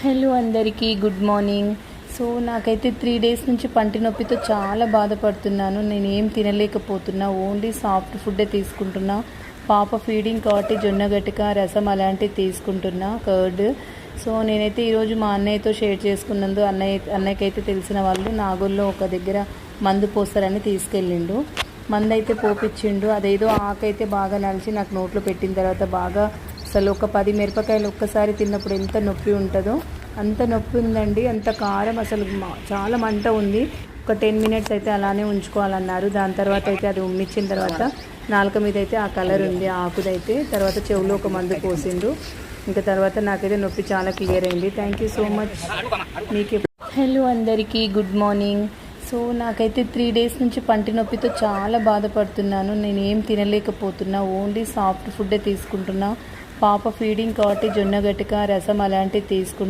Hello అందరికీ good morning. So నాకైతే three days నుంచి పంటి నొప్పితో చాలా బాధపడుతున్నాను. నేను ఏం తినలేకపోతున్నా. ఓన్లీ సాఫ్ట్ ఫుడ్డే తీసుకుంటున్నా. పాప ఫీడింగ్ కాబట్టి జొన్న గట్టిక రసం అలాంటివి తీసుకుంటున్నా కర్డ్. సో నేనైతే ఈరోజు మా అన్నయ్యతో షేర్ చేసుకున్నందు అన్నయ్య అన్నయ్యకైతే తెలిసిన వాళ్ళు నాగోల్లో ఒక దగ్గర మందు పోస్తారని తీసుకెళ్ళిండు. మందు అయితే పోపిచ్చిండు. అదేదో ఆకైతే బాగా నలిచి నాకు నోట్లో పెట్టిన తర్వాత బాగా అసలు ఒక పది మిరపకాయలు ఒక్కసారి తిన్నప్పుడు ఎంత నొప్పి ఉంటుందో అంత నొప్పి ఉందండి అంత కారం అసలు చాలా మంట ఉంది. ఒక టెన్ మినిట్స్ అయితే అలానే ఉంచుకోవాలన్నారు. దాని తర్వాత అయితే అది ఉమ్మిచ్చిన తర్వాత నాలుక మీద అయితే ఆ కలర్ ఉంది ఆకుదైతే. తర్వాత చెవులో ఒక మందు పోసిండు. ఇంకా తర్వాత నాకైతే నొప్పి చాలా క్లియర్ అయింది. థ్యాంక్ యూ సో మచ్ మీకు హలో అందరికీ గుడ్ మార్నింగ్ సో నాకైతే త్రీ డేస్ నుంచి పంటి నొప్పితో చాలా బాధపడుతున్నాను. నేను ఏం తినలేకపోతున్నా ఓన్లీ సాఫ్ట్ ఫుడ్డే తీసుకుంటున్నా. పాప ఫీడింగ్ కాబట్టి జొన్న గట్టిక రసం అలాంటివి తీసుకుంటాం